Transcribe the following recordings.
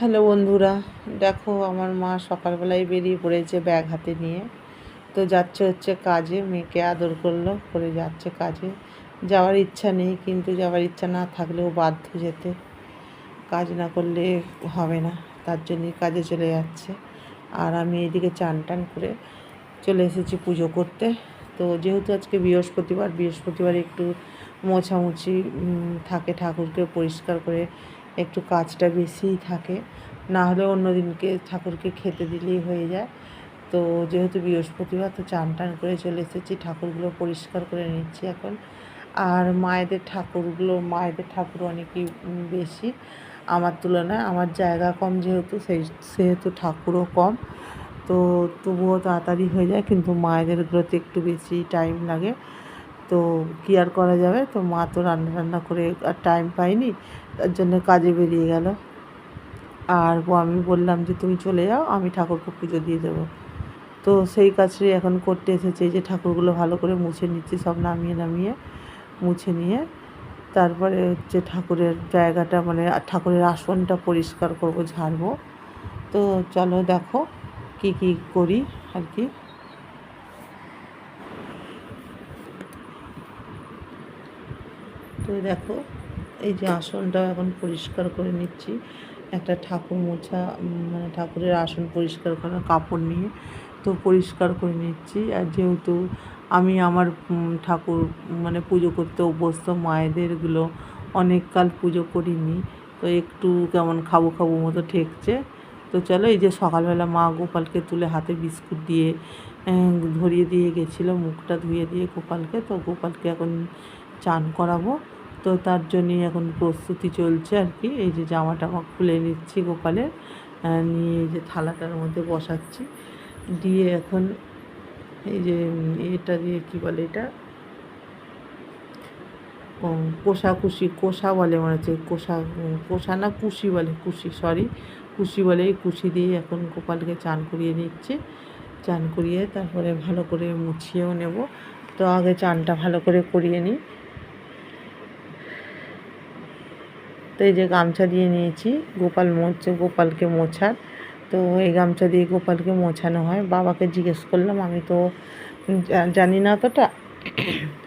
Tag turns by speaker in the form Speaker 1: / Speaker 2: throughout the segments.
Speaker 1: Hello বন্ধুরা, দেখো আমার মা সকালবেলায় বেরিয়ে পড়েছে ব্যাগ হাতে নিয়ে। তো যাচ্ছে হচ্ছে কাজে, মেয়েকে আদর করল, করে যাচ্ছে কাজে। যাওয়ার ইচ্ছা নেই, কিন্তু যাওয়ার ইচ্ছা না থাকলেও বাধ্য যেতে। কাজ না করলে হবে না, তার জন্যই কাজে চলে যাচ্ছে। আর আমি এদিকে চান টান করে চলে এসেছি পুজো করতে। তো যেহেতু আজকে বৃহস্পতিবার বৃহস্পতিবার একটু মোছামুছি থাকে ঠাকুরকে পরিষ্কার করে একটু কাজটা বেশিই থাকে। না হলে অন্য দিনকে ঠাকুরকে খেতে দিলেই হয়ে যায়। তো যেহেতু বৃহস্পতিবার, তো চান টান করে চলে এসেছি। ঠাকুরগুলো পরিষ্কার করে নিচ্ছি এখন। আর মায়েদের ঠাকুরগুলো, মায়েদের ঠাকুর অনেকই বেশি। আমার তুলনায় আমার জায়গা কম যেহেতু, সেই, সেহেতু ঠাকুরও কম। তো তবুও তাড়াতাড়ি হয়ে যায়, কিন্তু মায়েদেরগুলোতে একটু বেশি টাইম লাগে। তো কী আর করা যাবে? তো মা তো রান্না রান্না করে আর টাইম পাইনি তার জন্য কাজে বেরিয়ে গেল। আর আমি বললাম যে, তুমি চলে যাও, আমি ঠাকুরকে পুজো দিয়ে দেবো। তো সেই কাজটি এখন করতে এসেছে, যে ঠাকুরগুলো ভালো করে মুছে নিচ্ছি, সব নামিয়ে নামিয়ে মুছে নিয়ে। তারপরে হচ্ছে ঠাকুরের জায়গাটা মানে ঠাকুরের আসনটা পরিষ্কার করব, ঝাড়বো। তো চলো দেখো কি কি করি আর কি। তো দেখো এই যে আসনটা এখন পরিষ্কার করে নিচ্ছি। একটা ঠাকুর মোছা মানে ঠাকুরের আসন পরিষ্কার করার কাপড় নিয়ে তো পরিষ্কার করে নিচ্ছি। আর যেহেতু আমি আমার ঠাকুর মানে পুজো করতে অভ্যস্ত, মায়েদেরগুলো অনেককাল পুজো করিনি, তো একটু কেমন খাব খাব মতো ঠেকছে। তো চলো এই যে সকালবেলা মা গোপালকে তুলে হাতে বিস্কুট দিয়ে ধরিয়ে দিয়ে গেছিল, মুখটা ধুয়ে দিয়ে গোপালকে। তো গোপালকে এখন চান করাবো। তো তার জন্যই এখন প্রস্তুতি চলছে আর কি। এই যে জামা টামা খুলে নিচ্ছি গোপালের নিয়ে এই যে থালাটার মধ্যে বসাচ্ছি। দিয়ে এখন এই যে এটা দিয়ে কি বলে এটা? উম, কোষাকুষি কোষা বলে মনে হচ্ছে কোষা কোষা না কুশি বলে কুশি সরি কুশি বলে এই কুশি দিয়ে এখন গোপালকে চান করিয়ে নিচ্ছে। চান করিয়ে তারপরে ভালো করে মুছিয়েও নেব। তো আগে চানটা ভালো করে করিয়ে নিই। তো এই যে গামছা দিয়ে নিয়েছি, গোপাল মোছে গোপালকে মোছার। তো এই গামছা দিয়ে গোপালকে মোছানো হয়। বাবাকে জিজ্ঞেস করলাম, আমি তো জানি না অতটা।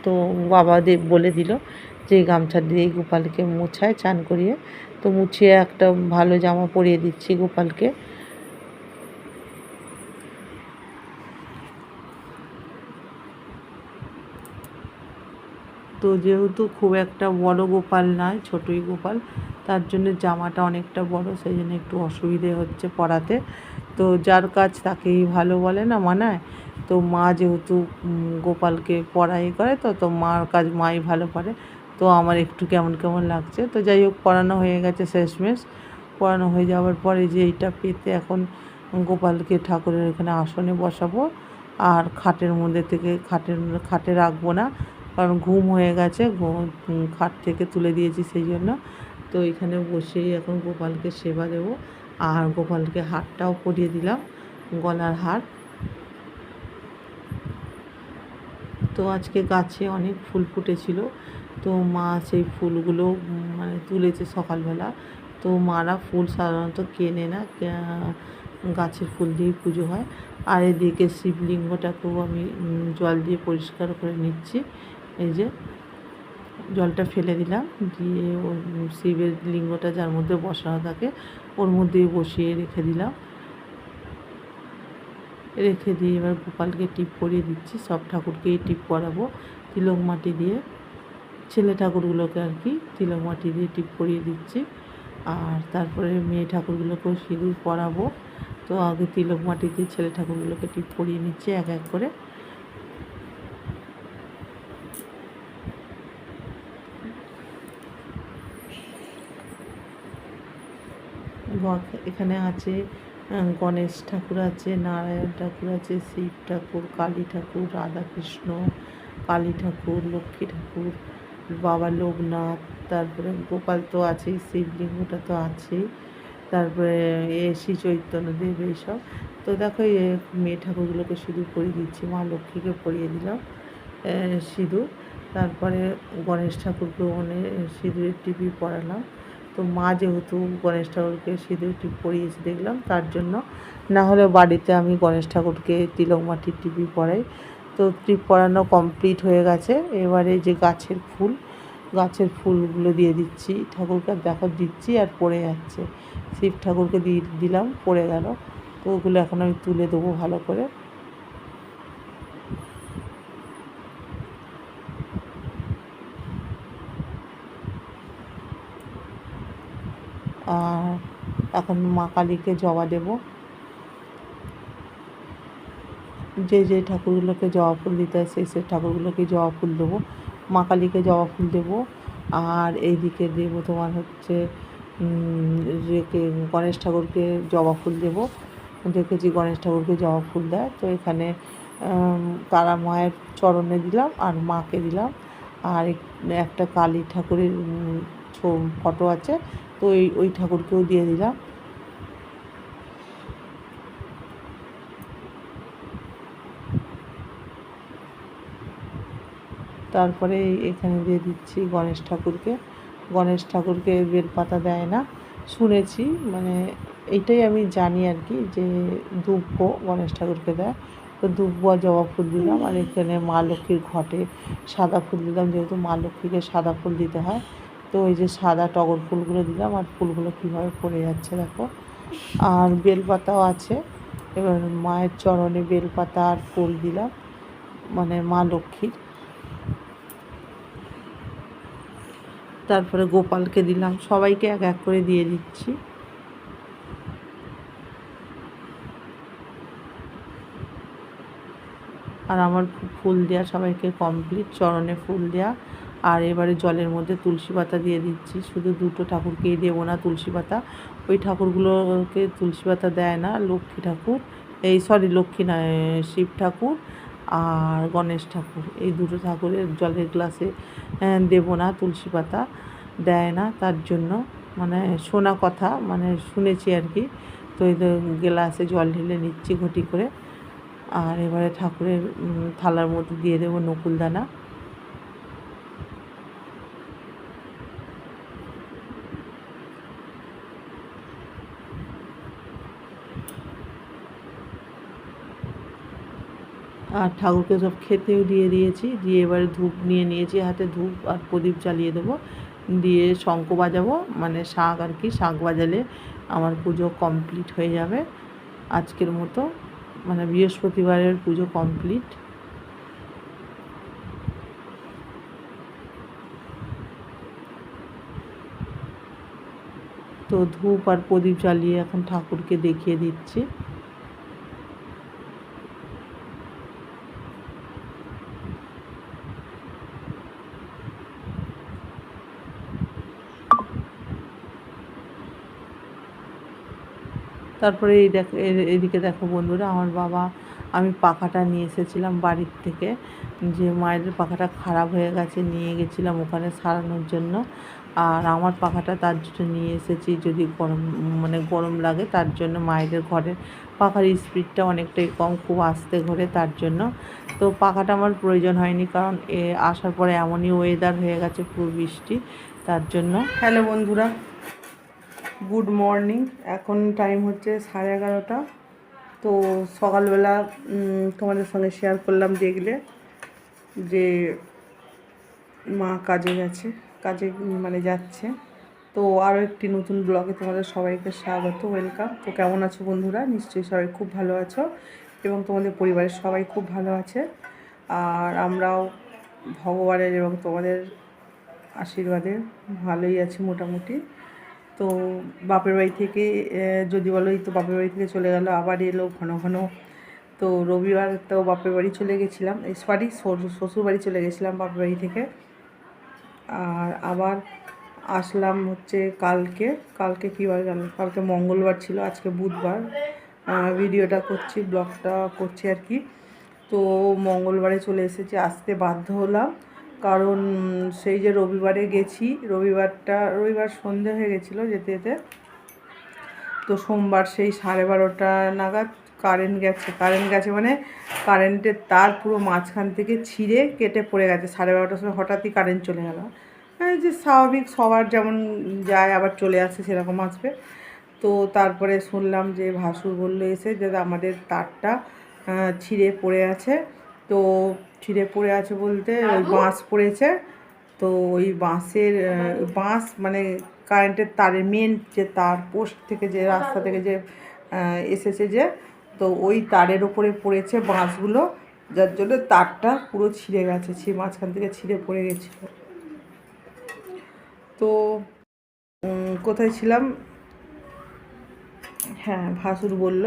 Speaker 1: তো বাবা বলে দিল যে গামছা দিয়ে গোপালকে মোছায়, চান করিয়ে। তো মুছিয়ে একটা ভালো জামা পরিয়ে দিচ্ছি গোপালকে। তো যেহেতু খুব একটা বড় গোপাল নয়, ছোটই গোপাল, তার জন্য জামাটা অনেকটা বড়, সেই জন্য একটু অসুবিধে হচ্ছে পড়াতে তো যার কাজ তাকেই ভালো বলে না মানায়। তো মা যেহেতু গোপালকে পড়াই করে, তো তো মার কাজ মাই ভালো পারে তো আমার একটু কেমন কেমন লাগছে। তো যাই হোক, পড়ানো হয়ে গেছে শেষমেশ। পড়ানো হয়ে যাওয়ার পরে যে এইটা পেতে এখন গোপালকে ঠাকুরের এখানে আসনে বসাবো। আর খাটের মধ্যে থেকে, খাটের, খাটে রাখব না। কারণ ঘুম হয়ে গেছে খাট থেকে তুলে দিয়েছি সেই জন্য। তো এখানে বসেই এখন গোপালকে সেবা দেব। আর গোপালকে হারটাও পরিয়ে দিলাম, গলার হার। তো আজকে গাছে অনেক ফুল ফুটেছিল। তো মা সেই ফুলগুলো মানে তুলেছে সকালবেলা। তো মারা ফুল সাধারণত কেনে না গাছের ফুল দিয়েই পুজো হয়। আর এদিকে শিবলিঙ্গটাকেও আমি জল দিয়ে পরিষ্কার করে নিচ্ছি। এই যে জলটা ফেলে দিলাম, দিয়ে শিবের লিঙ্গটা যার মধ্যে বসানো থাকে, ওর মধ্যে বসিয়ে রেখে দিলাম। রেখে দিয়ে এবার গোপালকে টিপ করিয়ে দিচ্ছি, সব ঠাকুরকেই টিপ করাবো। তিলক মাটি দিয়ে, ছেলে ঠাকুরগুলোকে আর কি তিলক মাটি দিয়ে টিপ করিয়ে দিচ্ছি। আর তারপরে মেয়ে ঠাকুরগুলোকেও সিঁদুর পরাবো। তো আগে তিলক মাটি দিয়ে ছেলে ঠাকুরগুলোকে টিপ পরিয়ে নিচ্ছি এক এক করে। এখানে আছে গণেশ ঠাকুর আছে, নারায়ণ ঠাকুর আছে, শিব ঠাকুর, কালী ঠাকুর, রাধাকৃষ্ণ, কালী ঠাকুর, লক্ষ্মী ঠাকুর, বাবা লোকনাথ, তারপরে গোপাল তো আছেই, শিবলিঙ্গটা তো আছেই, তারপরে এ শ্রী চৈতন্যদেব এইসব। তো দেখো এ মেয়ে ঠাকুরগুলোকে সিঁদুর পরিয়ে দিচ্ছি, মা লক্ষ্মীকে পরিয়ে দিলাম সিঁদুর। তারপরে গণেশ ঠাকুরকে মানে সিঁদুরের টিপি পরালাম। তো মা যেহেতু গণেশ ঠাকুরকে সিঁদুর টিপ পরিয়েছে দেখলাম, তার জন্য না হলে বাড়িতে আমি গণেশ ঠাকুরকে তিলক মাটির টিপি পরাই তো টিপ পরানো কমপ্লিট হয়ে গেছে। এবারে যে গাছের ফুল, গাছের ফুলগুলো দিয়ে দিচ্ছি। ঠাকুরকে দেখো দিচ্ছি আর পড়ে যাচ্ছে। শিব ঠাকুরকে দিয়ে দিলাম, পড়ে গেল। তো ওগুলো এখন আমি তুলে দেবো ভালো করে। আর এখন মা কালীকে জবা দেব। যে যে ঠাকুরগুলোকে জবা ফুল দিতে হয়, সেই সেই ঠাকুরগুলোকে জবা ফুল দেবো। মা কালীকে জবা ফুল দেবো। আর এইদিকে দেবো তোমার হচ্ছে গণেশ ঠাকুরকে জবা ফুল দেবো। দেখেছি গণেশ ঠাকুরকে জবা ফুল দেয়। তো এখানে তারা মায়ের চরণে দিলাম আর মাকে দিলাম। আর একটা কালী ঠাকুরের ফটো আছে, তো ওই ওই ঠাকুরকেও দিয়ে দিলাম। তারপরে এখানে দিয়ে দিচ্ছি গণেশ ঠাকুরকে। গণেশ ঠাকুরকে বেলপাতা দেয় না। শুনেছি মানে এইটাই আমি জানি আর কি, যে দুব্য গণেশ ঠাকুরকে দেয়। তো দুব্য জবা ফুল দিলাম। আর এখানে মা লক্ষ্মীর ঘটে সাদা ফুল দিলাম, যেহেতু মা লক্ষ্মীকে সাদা ফুল দিতে হয়। তো ওই যে সাদা টগর ফুলগুলো দিলাম আর ফুলগুলো কীভাবে পড়ে যাচ্ছে দেখো। আর বেলপাতাও আছে। এবার মায়ের চরণে বেলপাতা আর ফুল দিলাম মানে মা লক্ষ্মীর। তারপরে গোপালকে দিলাম, সবাইকে এক এক করে দিয়ে দিচ্ছি। আর আমার ফুল দেওয়া সবাইকে কমপ্লিট চরণে ফুল দেওয়া আর এবারে জলের মধ্যে তুলসী পাতা দিয়ে দিচ্ছি। শুধু দুটো ঠাকুরকেই দেবো না তুলসী পাতা। ওই ঠাকুরগুলোকে তুলসী পাতা দেয় না, লক্ষ্মী ঠাকুর। এই সরি লক্ষ্মী নয় শিব ঠাকুর আর গণেশ ঠাকুর। এই দুটো ঠাকুরের জলের গ্লাসে দেবো না তুলসী পাতা, দেয় না। তার জন্য মানে শোনা কথা মানে শুনেছি আর কি। তো এই গ্লাসে জল ঢেলে নিচ্ছি ঘটি করে। আর এবারে ঠাকুরের থালার মধ্যে দিয়ে দেবো নকুলদানা আর ঠাকুরকে সব খেতেও দিয়ে দিয়েছি। দিয়ে এবারে ধূপ নিয়ে নিয়েছি হাতে ধূপ আর প্রদীপ জ্বালিয়ে দেবো। দিয়ে শঙ্খ বাজাবো মানে শাঁখ আর কি শাঁখ বাজালে আমার পুজো কমপ্লিট হয়ে যাবে। আজকের মতো মানে বৃহস্পতিবারের পুজো কমপ্লিট। তো ধূপ আর প্রদীপ জ্বালিয়ে এখন ঠাকুরকে দেখিয়ে দিচ্ছি। তারপরে এই দেখ এদিকে দেখো বন্ধুরা, আমার বাবা, আমি পাখাটা নিয়ে এসেছিলাম বাড়ির থেকে, যে মায়ের পাখাটা খারাপ হয়ে গেছে, নিয়ে গেছিলাম ওখানে সারানোর জন্য। আর আমার পাখাটা তার জন্য নিয়ে এসেছি, যদি গরম মানে গরম লাগে তার জন্য। মায়েদের ঘরের পাখার স্পিডটা অনেকটাই কম, খুব আস্তে ঘোরে তার জন্য। তো পাখাটা আমার প্রয়োজন হয়নি, কারণ এ আসার পরে এমনই ওয়েদার হয়ে গেছে, খুব বৃষ্টি তার জন্য। হ্যালো বন্ধুরা গুড মর্নিং। এখন টাইম হচ্ছে সাড়ে এগারোটা। তো সকালবেলা তোমাদের সঙ্গে শেয়ার করলাম দেখলে যে মা কাজে গেছে, কাজে মানে যাচ্ছে। তো আরও একটি নতুন ব্লগে তোমাদের সবাইকে স্বাগত ওয়েলকাম তো কেমন আছো বন্ধুরা? নিশ্চয়ই সবাই খুব ভালো আছো এবং তোমাদের পরিবারের সবাই খুব ভালো আছে। আর আমরাও ভগবানের এবং তোমাদের আশীর্বাদে ভালোই আছি মোটামুটি। তো বাপের বাড়ি থেকে যদি বলো এই তো বাপের বাড়ি থেকে চলে গেল, আবার এলো ঘন ঘন। তো রবিবার তো বাপের বাড়ি চলে গেছিলাম সরি শ্বশুর বাড়ি চলে গেছিলাম বাপের বাড়ি থেকে। আর আবার আসলাম হচ্ছে কালকে কালকে কী বার গেল? কালকে মঙ্গলবার ছিল, আজকে বুধবার। ভিডিওটা করছি, ব্লগটা করছি আর কি। তো মঙ্গলবারে চলে এসেছি, আসতে বাধ্য হলাম। কারণ সেই যে রবিবারে গেছি, রবিবারটা, রবিবার সন্ধে হয়ে গেছিল যেতে যেতে। তো সোমবার সেই সাড়ে বারোটা নাগাদ কারেন্ট গেছে। কারেন্ট গেছে মানে কারেন্টের তার পুরো মাঝখান থেকে ছিঁড়ে কেটে পড়ে গেছে। সাড়ে বারোটার সময় হঠাৎই কারেন্ট চলে গেল।
Speaker 2: যে স্বাভাবিক সবার যেমন যায় আবার চলে আসে সেরকম আসবে। তো তারপরে শুনলাম যে ভাসুর বলল এসে যে আমাদের তারটা ছিঁড়ে পড়ে আছে। তো ছিঁড়ে পড়ে আছে বলতে ওই বাঁশ পড়েছে। তো ওই বাঁশের বাঁশ মানে কারেন্টের তারের মেন যে তার পোস্ট থেকে যে রাস্তা থেকে যে এসেছে যে তো ওই তারের ওপরে পড়েছে বাঁশগুলো যার জন্য তারটা পুরো ছিঁড়ে গেছে ছি মাঝখান থেকে ছিঁড়ে পড়ে গেছিল তো কোথায় ছিলাম? হ্যাঁ ভাসুর বলল।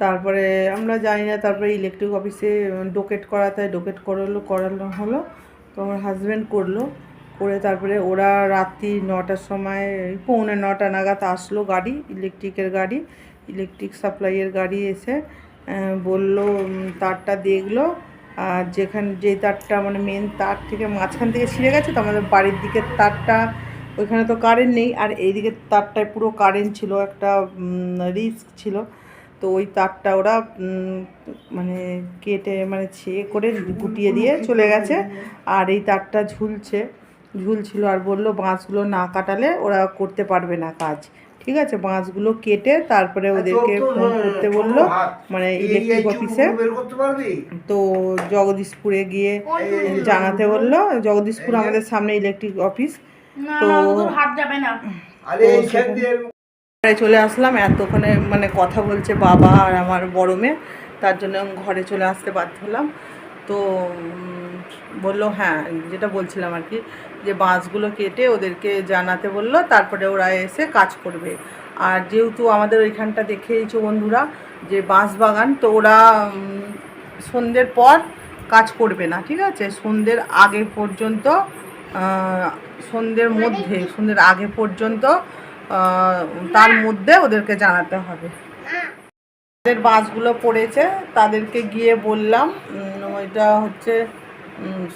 Speaker 2: তারপরে আমরা জানি না, তারপরে ইলেকট্রিক অফিসে ডোকেট করাতে ডোকেট করালো, করানো হলো। তো আমার হাজব্যান্ড করল। করে তারপরে ওরা রাত্রি নটার সময়, পৌনে নটা নাগাদ আসলো গাড়ি ইলেকট্রিকের গাড়ি ইলেকট্রিক সাপ্লাইয়ের গাড়ি এসে বলল তারটা দেখল। আর যেখানে, যে তারটা মানে মেন তার থেকে মাঝখান থেকে ছিঁড়ে গেছে, তো আমাদের বাড়ির দিকের তারটা, ওইখানে তো কারেন্ট নেই। আর এইদিকে তারটায় পুরো কারেন্ট ছিল, একটা রিস্ক ছিল। তো ওই তারটা ওরা মানে কেটে মানে ছেয়ে করে গুটিয়ে দিয়ে চলে গেছে। আর এই তারটা ঝুলছে ঝুলছিল আর বলল বাঁশগুলো না কাটালে ওরা করতে পারবে না কাজ। ঠিক আছে বাঁশগুলো কেটে তারপরে ওদেরকে ফোন করতে বলল মানে ইলেকট্রিক অফিসে তো জগদীশপুরে গিয়ে জানাতে বলল জগদীশপুর আমাদের সামনে ইলেকট্রিক অফিস তো-
Speaker 3: হাত যাবে না।
Speaker 2: ঘরে চলে আসলাম এতক্ষণে মানে কথা বলছে বাবা আর আমার বড় মেয়ে, তার জন্য ঘরে চলে আসতে বাধ্য হলাম। তো বলল হ্যাঁ যেটা বলছিলাম আর কি, যে বাঁশগুলো কেটে ওদেরকে জানাতে বলল, তারপরে ওরা এসে কাজ করবে। আর যেহেতু আমাদের ওইখানটা দেখেইছো বন্ধুরা, যে বাঁশ বাগান, তো ওরা সন্ধ্যের পর কাজ করবে না, ঠিক আছে? সন্ধ্যের আগে পর্যন্ত সন্ধ্যের মধ্যে, সন্ধ্যের আগে পর্যন্ত তার মধ্যে ওদেরকে জানাতে হবে। যাদের বাসগুলো পড়েছে, তাদেরকে গিয়ে বললাম ওইটা হচ্ছে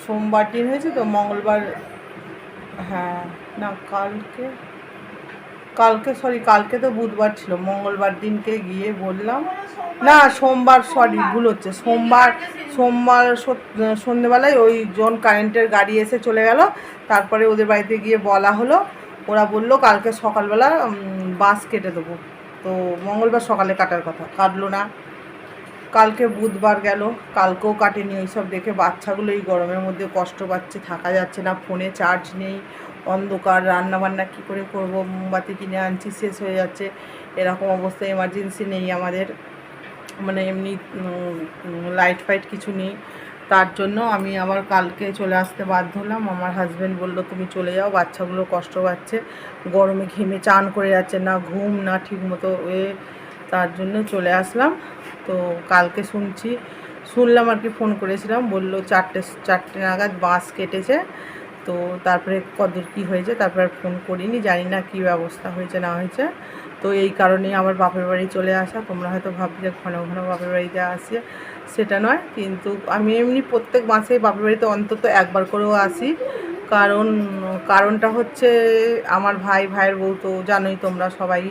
Speaker 2: সোমবার দিন হয়েছে তো, মঙ্গলবার হ্যাঁ না, কালকে কালকে সরি কালকে তো বুধবার ছিল, মঙ্গলবার দিনকে গিয়ে বললাম। না, সোমবার সরি ভুল হচ্ছে, সোমবার সোমবার সন্ধেবেলায় ওই জন কারেন্টের গাড়ি এসে চলে গেল, তারপরে ওদের বাড়িতে গিয়ে বলা হলো ওরা বলল, কালকে সকালবেলা বাস কেটে দেবো। তো মঙ্গলবার সকালে কাটার কথা, কাটলো না। কালকে বুধবার গেল, কালকেও কাটেনি ওইসব দেখে বাচ্চাগুলো এই গরমের মধ্যে কষ্ট পাচ্ছে, থাকা যাচ্ছে না, ফোনে চার্জ নেই, অন্ধকার রান্না বান্না কী করে করব, মোমবাতি কিনে আনছি, শেষ হয়ে যাচ্ছে, এরকম অবস্থা এমার্জেন্সি নেই আমাদের। মানে এমনি লাইট ফাইট কিছু নেই। তার জন্য আমি আবার কালকে চলে আসতে বাধ্য হলাম। আমার হাজব্যান্ড বলল, তুমি চলে যাও, বাচ্চাগুলো কষ্ট পাচ্ছে, গরমে ঘেমে চান করে যাচ্ছে না, ঘুম না ঠিক মতো এ তার জন্য চলে আসলাম। তো কালকে শুনছি, শুনলাম আর কি ফোন করেছিলাম, বলল, চারটে চারটে নাগাদ বাস কেটেছে। তো তারপরে কদূর কী হয়েছে, তারপরে আর ফোন করিনি, জানি না কী ব্যবস্থা হয়েছে, না হয়েছে। তো এই কারণেই আমার বাপের বাড়ি চলে আসা। তোমরা হয়তো ভাববে যে ঘন ঘন বাপের বাড়িতে আসে। সেটা নয়, কিন্তু আমি এমনি প্রত্যেক মাসে বাপের বাড়িতে অন্তত একবার করেও আসি। কারণ, কারণটা হচ্ছে আমার ভাই, ভাইয়ের বউ তো জানোই তোমরা সবাই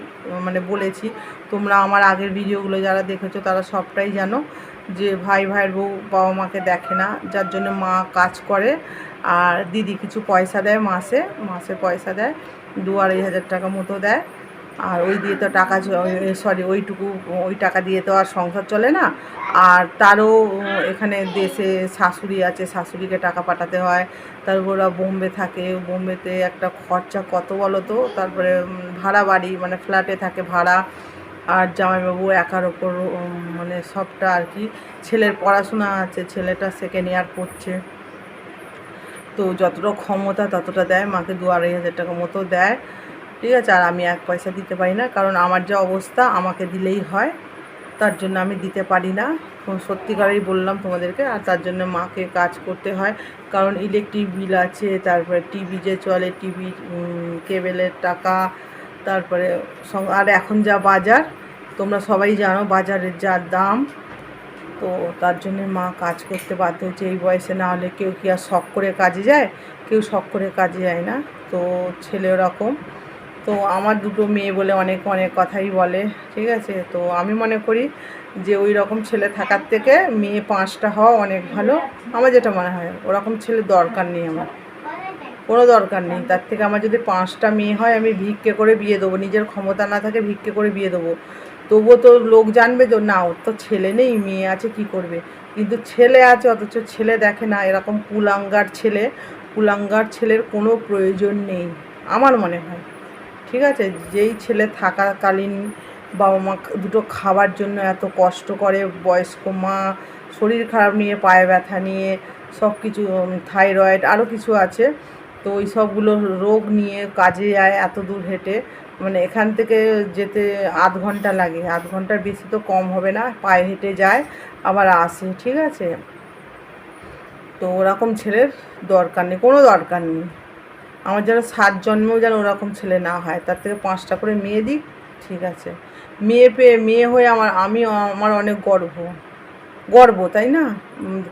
Speaker 2: মানে বলেছি, তোমরা আমার আগের ভিডিওগুলো যারা দেখেছ তারা সবটাই জানো যে ভাই, ভাইয়ের বউ বাবা মাকে দেখে না, যার জন্য মা কাজ করে আর দিদি কিছু পয়সা দেয় মাসে মাসে পয়সা দেয়, দু আড়াই হাজার টাকা মতো দেয়। আর ওই দিয়ে তো টাকা সরি ওইটুকু, ওই টাকা দিয়ে তো আর সংসার চলে না। আর তারও এখানে দেশে শাশুড়ি আছে, শাশুড়িকে টাকা পাঠাতে হয়। তারপর ওরা বোম্বে থাকে। বোম্বেতে একটা খরচা কত বলো তো? তারপরে ভাড়া বাড়ি মানে ফ্ল্যাটে থাকে ভাড়া। আর জামাইবাবু একার ওপর মানে সবটা আর কি। ছেলের পড়াশোনা আছে, ছেলেটা সেকেন্ড ইয়ার পড়ছে। তো যতটা ক্ষমতা ততটা দেয়। মাকে দু আড়াই হাজার টাকা মতো দেয়। ঠিক আছে? আর আমি এক পয়সা দিতে পারি না, কারণ আমার যা অবস্থা আমাকে দিলেই হয়। তার জন্য আমি দিতে পারি না। সত্যিকারেই বললাম তোমাদেরকে, আর তার জন্য মাকে কাজ করতে হয়। কারণ ইলেকট্রিক বিল আছে, তারপরে টিভি যে চলে টিভি কেবেলের টাকা, তারপরে আর এখন যা বাজার, তোমরা সবাই জানো বাজারের যা দাম। তো তার জন্য মা কাজ করতে বাধ্য হচ্ছে, এই বয়সে না হলে কেউ কি আর শখ করে কাজে যায়? কেউ শখ করে কাজে যায় না। তো ছেলে ওরকম। তো আমার দুটো মেয়ে বলে অনেক অনেক কথাই বলে, ঠিক আছে? তো আমি মনে করি যে ওই রকম ছেলে থাকার থেকে মেয়ে পাঁচটা হওয়া অনেক ভালো। আমার যেটা মনে হয়, ওরকম ছেলে দরকার নেই আমার। কোনো দরকার নেই। তার থেকে আমার যদি পাঁচটা মেয়ে হয়, আমি ভিক্ষে করে বিয়ে দেবো। নিজের ক্ষমতা না থাকে ভিক্ষে করে বিয়ে দেবো। তবুও তো লোক জানবে যে না, ওর তো ছেলে নেই, মেয়ে আছে, কি করবে? কিন্তু ছেলে আছে, অথচ ছেলে দেখে না, এরকম কুলাঙ্গার ছেলে, কুলাঙ্গার ছেলের কোনো প্রয়োজন নেই। আমার মনে হয়। ঠিক আছে? যেই ছেলে থাকাকালীন বাবা মা দুটো খাবার জন্য এত কষ্ট করে, বয়স্ক মা, শরীর খারাপ নিয়ে, পায়ে ব্যথা নিয়ে সব কিছু থাইরয়েড আরও কিছু আছে। তো ওই সবগুলো রোগ নিয়ে কাজে যায় এত দূর হেঁটে। মানে এখান থেকে যেতে আধ ঘণ্টা লাগে। আধ ঘণ্টার বেশি তো কম হবে না। পায়ে হেঁটে যায়, আবার আসে, ঠিক আছে? তো ওরকম ছেলের দরকার নেই, কোনো দরকার নেই। আমার যেন সাত জন্মেও যেন ওরকম ছেলে না হয়, তার থেকে পাঁচটা করে মেয়ে দিক, ঠিক আছে। মেয়ে পেয়ে, মেয়ে হয়ে আমার, আমি আমার অনেক গর্ব। গর্ব, তাই না?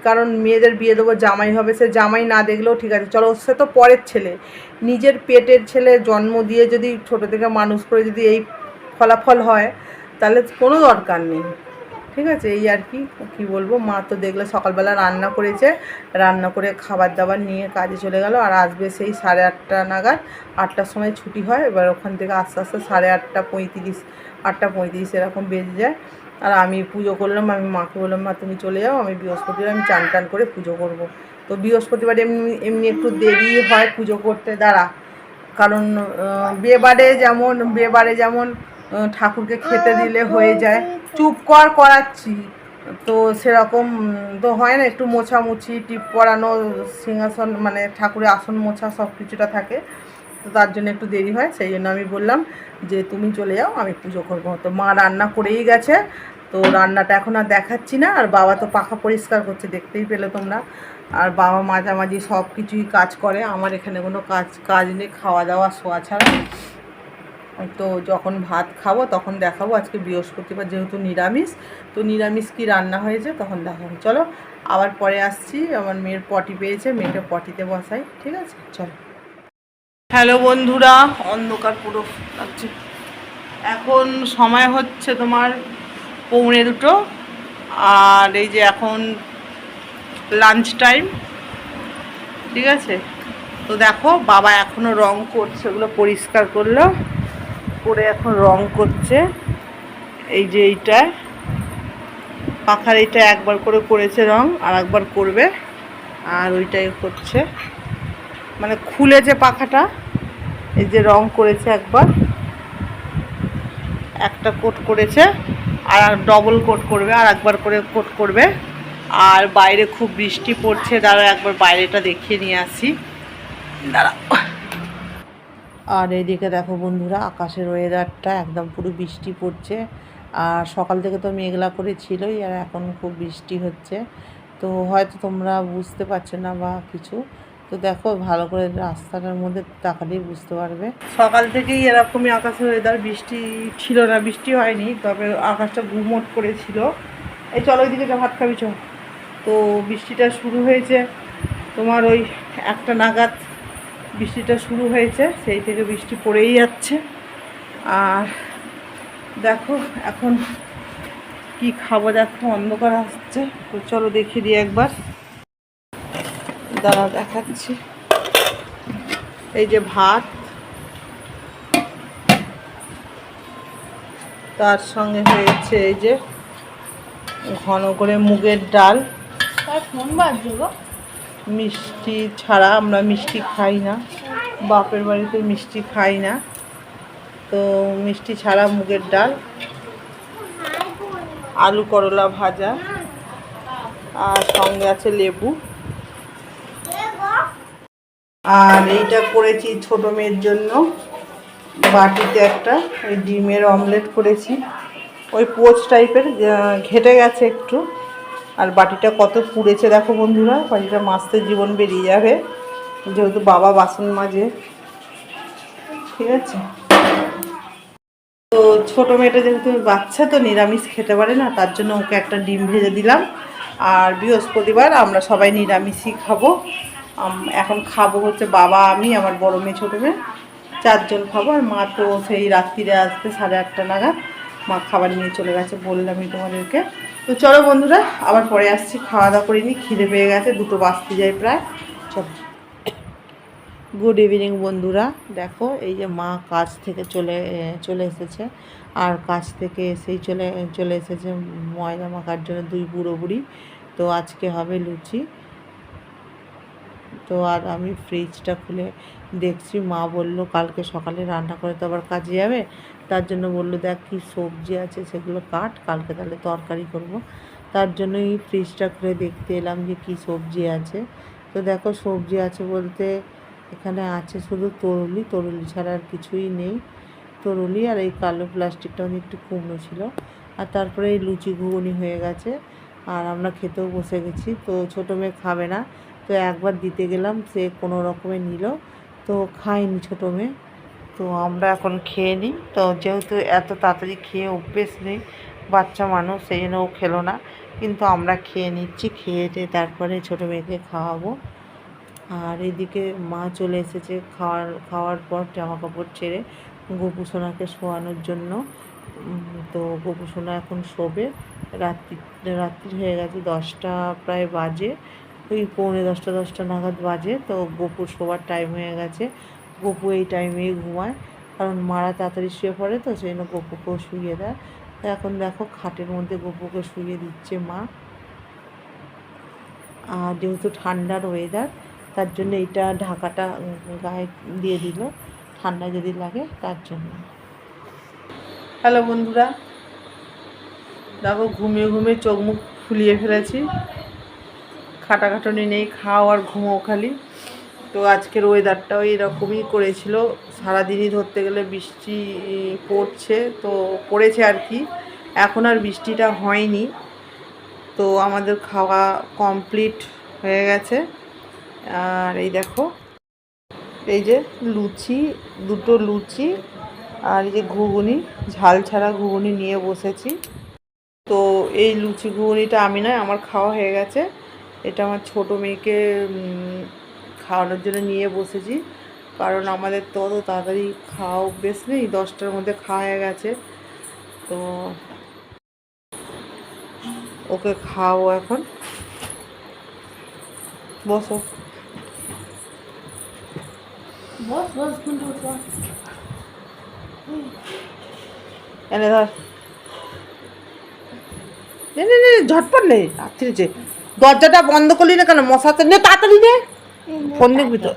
Speaker 2: কারণ মেয়েদের বিয়ে দেবো, জামাই হবে, সে জামাই না দেখলেও ঠিক আছে। চলো, সে তো পরের ছেলে। নিজের পেটের ছেলে জন্ম দিয়ে যদি ছোটো থেকে মানুষ করে যদি এই ফলাফল হয়, তাহলে কোনো দরকার নেই। ঠিক আছে? এই আর কি কি বলব? মা তো দেখলে সকালবেলা রান্না করেছে, রান্না করে খাবার দাবার নিয়ে কাজে চলে গেল আর আসবে সেই সাড়ে আটটা নাগাদ। আটটার সময় ছুটি হয়, এবার ওখান থেকে আস্তে আস্তে সাড়ে আটটা পঁয়ত্রিশ আটটা পঁয়ত্রিশ এরকম বেজে যায়। আর আমি পুজো করলাম, আমি মাকে বললাম, মা, তুমি চলে যাও, আমি বৃহস্পতিবার আমি চান টান করে পুজো করব। তো বৃহস্পতিবার এমনি এমনি একটু দেরি হয় পুজো করতে, দাঁড়া। কারণ বিয়েবারে যেমন বিয়েবারে যেমন ঠাকুরকে খেতে দিলে হয়ে যায়। চুপ কর করাচ্ছি। তো সেরকম তো হয় না একটু মোছামুছি টিপ পরানো সিংহাসন মানে ঠাকুরের আসন মোছা সব কিছুটা থাকে। তো তার জন্য একটু দেরি হয় সেই জন্য আমি বললাম যে তুমি চলে যাও আমি পুজো করব। তো মা রান্না করেই গেছে তো রান্নাটা এখন আর দেখাচ্ছি না আর বাবা তো পাখা পরিষ্কার করছে দেখতেই পেলে তোমরা। আর বাবা মাঝামাঝি সব কিছুই কাজ করে আমার এখানে কোনো কাজ কাজ নেই খাওয়া দাওয়া শোয়া ছাড়া। তো যখন ভাত খাব, তখন দেখাবো। আজকে বৃহস্পতিবার যেহেতু নিরামিষ, তো নিরামিষ কি রান্না হয়েছে তখন দেখাবো। চলো, আবার পরে আসছি। আমার মেয়ের পটি পেয়েছে মেয়েকে পটিতে বসাই, ঠিক আছে? চলো। হ্যালো বন্ধুরা, অন্ধকার পুরো লাগছে। এখন সময় হচ্ছে তোমার পৌনে দুটো, আর এই যে এখন লাঞ্চ টাইম ঠিক আছে? তো দেখো, বাবা এখনও রং করছে, ওগুলো পরিষ্কার করল। করে এখন রং করছে। এই যে এইটা। পাখার এইটা একবার করে করেছে রং আর একবার করবে। আর ওইটাই করছে। মানে খুলে যে পাখাটা, এই যে রং করেছে একবার। একটা কোট করেছে, আর ডবল কোট করবে, আর একবার করে কোট করবে। আর বাইরে খুব বৃষ্টি পড়ছে। দাঁড়া একবার বাইরেটা দেখিয়ে নিয়ে আসি। দাঁড়াও। আর এইদিকে দেখো বন্ধুরা, আকাশের ওয়েদারটা একদম পুরো বৃষ্টি পড়ছে। আর সকাল থেকে তো মেঘলা করে ছিলই, আর এখন খুব বৃষ্টি হচ্ছে। তো হয়তো তোমরা বুঝতে পারছ না বা কিছু। তো দেখো, ভালো করে রাস্তাটার মধ্যে তাকালেই বুঝতে পারবে। সকাল থেকেই এরকমই আকাশের ওয়েদার বৃষ্টি ছিল না, বৃষ্টি হয়নি, তবে আকাশটা গুমোট করেছিল। এই চলো ওইদিকে ভাত খাবি, চল। তো বৃষ্টিটা শুরু হয়েছে তোমার ওই একটা নাগাদ। বৃষ্টিটা শুরু হয়েছে, সেই থেকে বৃষ্টি পড়েই যাচ্ছে। আর দেখো, এখন কি খাব, দেখো, অন্ধকার আসছে। তো চলো দেখিয়ে দিই একবার। দাঁড়া দেখাচ্ছি। এই যে ভাত, তার সঙ্গে হয়েছে এই যে ঘন করে মুগের ডাল।
Speaker 3: ফোন বাজছে গো।
Speaker 2: মিষ্টি ছাড়া আমরা মিষ্টি খাই না। বাপের বাড়িতে মিষ্টি খাই না। তো মিষ্টি ছাড়া মুগের ডাল, আলু করলা ভাজা, আর সঙ্গে আছে লেবু। আর এইটা করেছি ছোট মেয়ের জন্য। বাটিতে একটা ডিমের অমলেট করেছি। ওই পোচ টাইপের ঘেটে গেছে একটু। আর বাটিটা কত পুড়েছে দেখো বন্ধুরা, বাটিটা মাছতে জীবন বেরিয়ে যাবে। যেহেতু বাবা বাসন মাজে। ঠিক আছে? তো ছোটো মেয়েটা যেহেতু বাচ্চা, তো নিরামিষ খেতে পারে না, তার জন্য ওকে একটা ডিম ভেজে দিলাম। আর বৃহস্পতিবার আমরা সবাই নিরামিষই খাব। এখন খাব হচ্ছে বাবা, আমি, আমার বড় মেয়ে, ছোটো মেয়ে। চারজন খাব, আর মা তো সেই রাত্রিরে আসতে সাড়ে আটটা নাগাদ। মা খাবার নিয়ে চলে গেছে বললামই তোমাদেরকে। তো চলো বন্ধুরা, আবার পরে আসছি, খাওয়া দাওয়া করিনি, খিদে পেয়ে গেছে, দুটো বাঁচতে যায় প্রায়। চলো। গুড ইভিনিং বন্ধুরা। দেখো, এই যে মা কাজ থেকে চলে চলে এসেছে, আর কাজ থেকে এসেই চলে চলে এসেছে ময়দা মাখার জন্য দুই বুড়ো বুড়ি। তো আজকে হবে লুচি। তো আর আমি ফ্রিজটা খুলে দেখছি, মা বলল, কালকে সকালে রান্না করে তো আবার কাজে যাবে? তার জন্য বলল, দেখ কী সবজি আছে, সেগুলো কাট, কালকে তাহলে তরকারি করব। তার জন্যই ফ্রিজটা খুলে দেখতে এলাম যে কী সবজি আছে। তো দেখো সবজি আছে বলতে এখানে আছে শুধু তরুলি তরুলি ছাড়া আর কিছুই নেই। তরুলি আর এই কালো প্লাস্টিকটা অনেক একটু কুমড়ো ছিল। আর তারপরে এই লুচি ঘুগনি হয়ে গেছে। আর আমরা খেতেও বসে গেছি। তো ছোটো মেয়ে খাবে না। তো একবার দিতে গেলাম, সে কোনো রকমে নিল। তো খায়নি ছোটো মেয়ে। তো আমরা এখন খেয়ে নিই। তো যেহেতু এত তাড়াতাড়ি খেয়ে অভ্যেস নেই, বাচ্চা মানুষ, সেই জন্য ও খেলো না। কিন্তু আমরা খেয়ে নিচ্ছি, খেয়ে টেয়ে তারপরে ছোটো মেয়েকে খাওয়াবো। আর এদিকে মা চলে এসেছে খাওয়ার খাওয়ার পর জামা কাপড় ছেড়ে গোপু সোনাকে শোয়ানোর জন্য। তো গোপু সোনা এখন শোবে। রাত্রি রাত্রি হয়ে গেছে দশটা প্রায় বাজে। ওই পৌনে দশটা দশটা নাগাদ বাজে, তো গোপুর শোবার টাইম হয়ে গেছে। গপু এই টাইমেই ঘুমায়, কারণ মারা তাড়াতাড়ি শুয়ে পড়ে তো, সেই জন্য গোপুকেও শুয়ে দেয়। তো এখন দেখো খাটের মধ্যে গপুকে শুয়ে দিচ্ছে মা। আর যেহেতু ঠান্ডার ওয়েদার তার জন্য এইটা ঢাকাটা গায়ে দিয়ে দিল, ঠান্ডা যদি লাগে তার জন্য। হ্যালো বন্ধুরা, দেখো ঘুমিয়ে ঘুমিয়ে চোখ মুখ ফুলিয়ে ফেলেছি। খাটাখাটনি নেই, খাও আর ঘুমো খালি। তো আজকের ওয়েদারটাও এরকমই করেছিল। সারাদিনই ধরতে গেলে বৃষ্টি পড়ছে, তো পড়েছে আর কি। এখন আর বৃষ্টিটা হয়নি। তো আমাদের খাওয়া কমপ্লিট হয়ে গেছে। আর এই দেখো, এই যে লুচি, দুটো লুচি আর এই যে ঘুগুনি, ঝাল ছাড়া ঘুগুনি নিয়ে বসেছি। তো এই লুচি ঘুগনিটা আমি নয়, আমার খাওয়া হয়ে গেছে। এটা আমার ছোটো মেয়েকে খাওয়ানোর জন্য নিয়ে বসেছি। কারণ আমাদের তো অত তাড়াতাড়ি খাওয়া অভ্যেস নেই দশটার মধ্যে খাওয়া হয়ে গেছে। তো ওকে খাওয়াবো এখন। বসো।
Speaker 3: বস বস
Speaker 2: এনে ধর। ঝটপট নেই রাত্রি যে দরজাটা বন্ধ করলি না কেন? মশাতে নে, তাড়াতাড়ি নে। ফোন দেখবি তো।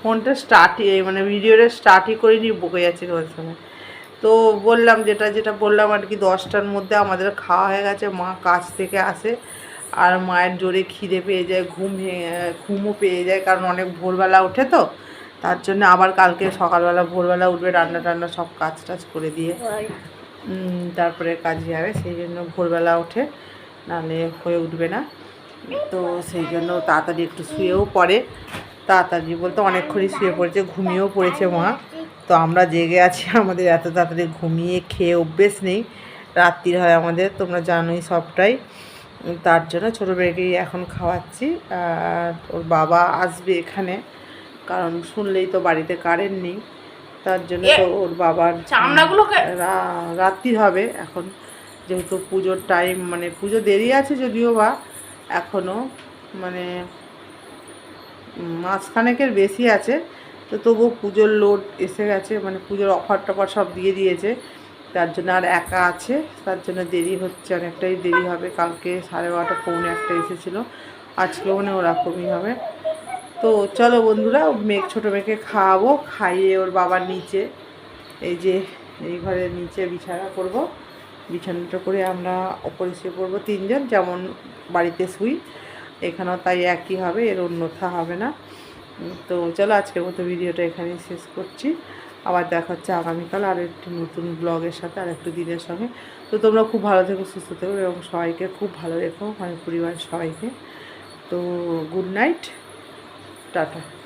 Speaker 2: ফোনটা স্টার্টই মানে ভিডিওটা স্টার্টই করিনি, বকে যাচ্ছে তোমার সঙ্গে তো বললাম যেটা যেটা বললাম আর কি, দশটার মধ্যে আমাদের খাওয়া হয়ে গেছে, মা কাজ থেকে আসে। আর মায়ের জোরে খিদে পেয়ে যায়, ঘুম ঘুমও পেয়ে যায়, কারণ অনেক ভোরবেলা ওঠে তো। তার জন্য আবার কালকে সকালবেলা ভোরবেলা উঠবে রান্না টান্না সব কাজ টাজ করে দিয়ে। তারপরে কাজে যাবে সেই জন্য ভোরবেলা ওঠে নাহলে হয়ে উঠবে না। তো সেই জন্য তাড়াতাড়ি একটু শুয়েও পড়ে। তাড়াতাড়ি বলতে অনেকক্ষণই শুয়ে পড়েছে ঘুমিয়েও পড়েছে মা। তো আমরা জেগে আছি আমাদের এত তাড়াতাড়ি ঘুমিয়ে খেয়ে অভ্যেস নেই। রাত্রির হয় আমাদের তোমরা জানোই সবটাই। তার জন্য ছোটো মেয়েকেই এখন খাওয়াচ্ছি। আর ওর বাবা আসবে এখানে। কারণ শুনলেই তো বাড়িতে কারেন্ট নেই। তার জন্য তো ওর বাবার
Speaker 3: চামড়াগুলোকে
Speaker 2: রাত্রি হবে এখন। যেহেতু পুজোর টাইম মানে পুজো দেরি আছে যদিও বা এখনও মানে উম, মাসখানেকের বেশি আছে। তো তবুও পুজোর লোড এসে গেছে মানে পুজোর অফার টফার সব দিয়ে দিয়েছে। তার জন্য আর একা আছে তার জন্য দেরি হচ্ছে অনেকটাই দেরি হবে। কালকে সাড়ে বারোটা পৌনে একটা এসেছিল। আজকেও মানে ওরকমই হবে। তো চলো বন্ধুরা মেঘ ছোটো মেয়েকে খাওয়াবো, খাইয়ে ওর বাবার নিচে, এই যে এই ঘরের নিচে বিছানা করব। বিছানাটা করে আমরা ওপরে পড়ব তিনজন, যেমন বাড়িতে শুই। এখানেও তাই একই হবে, এর অন্যথা হবে না। তো চলো আজকের মতো ভিডিওটা এখানেই শেষ করছি। আবার দেখা হচ্ছে আগামীকাল আর একটি নতুন ব্লগের সাথে, আর একটু দিনের সঙ্গে। তো তোমরা খুব ভালো থেকো, সুস্থ থেকো, এবং সবাইকে খুব ভালো রেখো মানে পরিবার সবাইকে। তো গুড নাইট। টাটা।